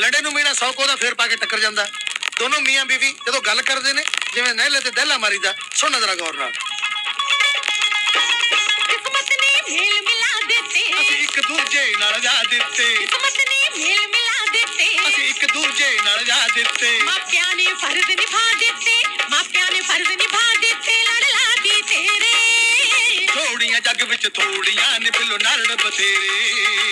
ਲੜੇ ਨੂੰ ਮੀਣਾ 100 ਕੋ ਦਾ ਫੇਰ ਪਾ ਕੇ ਟੱਕਰ ਜਾਂਦਾ। ਦੋਨੋਂ ਮੀਆਂ ਬੀਵੀ ਜਦੋਂ ਗੱਲ ਕਰਦੇ ਨੇ ਜਿਵੇਂ ਨਹਿਲੇ ਤੇ ਦਹਿਲਾ ਮਾਰੀਦਾ ਸੁਣ ਜਰਾ ਗੌਰ ਨਾਲ। ਕਿਸਮਤ ਨੇ ਮੇਲ ਮਿਲਾ ਦਿੱਤੇ। ਅਸੀਂ ਇੱਕ ਦੂਜੇ ਨਾਲ ਜਾ ਦਿੱਤੇ। ਕਿਸਮਤ ਨੇ ਮੇਲ ਮਿਲਾ ਦਿੱਤੇ। ਅਸੀਂ ਇੱਕ ਦੂਜੇ ਨਾਲ ਜਾ ਦਿੱਤੇ। ਮਾਪਿਆਂ ਨੇ ਫਰਜ਼ ਨਿਭਾ ਦਿੱਤੇ ਮਾਪਿਆਂ ਨੇ ਫਰਜ਼ ਨਿਭਾ ਦਿੱਤੇ ਲੜ ਲਾਗੀ ਤੇਰੇ। ਜੋੜੀਆਂ ਜੱਗ ਵਿੱਚ ਥੋੜੀਆਂ ਨੇ ਬਿੱਲੋ ਨਰੜ ਬਥੇਰੇ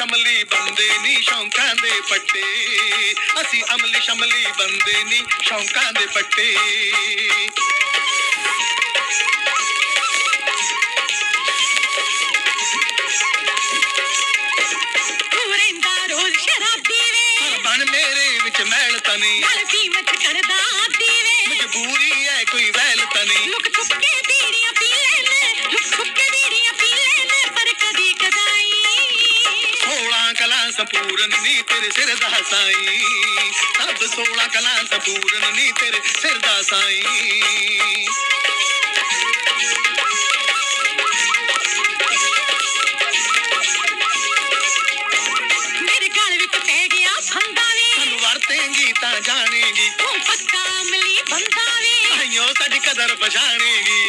ਸ਼ਮਲੀ ਬੰਦੇ ਨਹੀਂ ਸ਼ੌਂਕਾਂ ਦੇ ਪੱਟੇ। ਅਸੀਂ ਅਮਲੀ ਸ਼ਮਲੀ ਬੰਦੇ ਨਹੀਂ ਸ਼ੌਂਕਾਂ ਦੇ ਪੱਟੇ। ਕਲਾ ਸੰਪੂਰਨ ਨੀ ਤੇਰੇ ਸਿਰ ਦਾ ਸਾਈ ਸਭ ਸੋਲਾਂ ਕਲਾ ਸੰਪੂਰਨ ਨੀ ਤੇਰੇ ਸਿਰ ਦਾ ਸਾਈ ਮੇਰੇ ਗਲ ਵਿੱਚ ਪੈ ਗਿਆ ਫੰਦਾ ਵੇ ਸਾਨੂੰ ਵਰਤੇਂਗੀ ਤਾਂ ਜਾਣੇਗੀ ਤੂੰ ਪੱਕਾ ਅਮਲੀ ਬੰਦਾ ਵੇ ਆਈਓ ਸਾਡੀ ਕਦਰ ਪਛਾਣੇਗੀ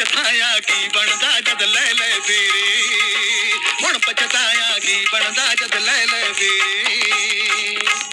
ਪਛਤਾਇਆ ਕੀ ਬਣਦਾ ਜਦ ਲੈ ਲੈ ਫੇਰੇ ਹੁਣ ਪਛਤਾਇਆ ਕੀ ਬਣਦਾ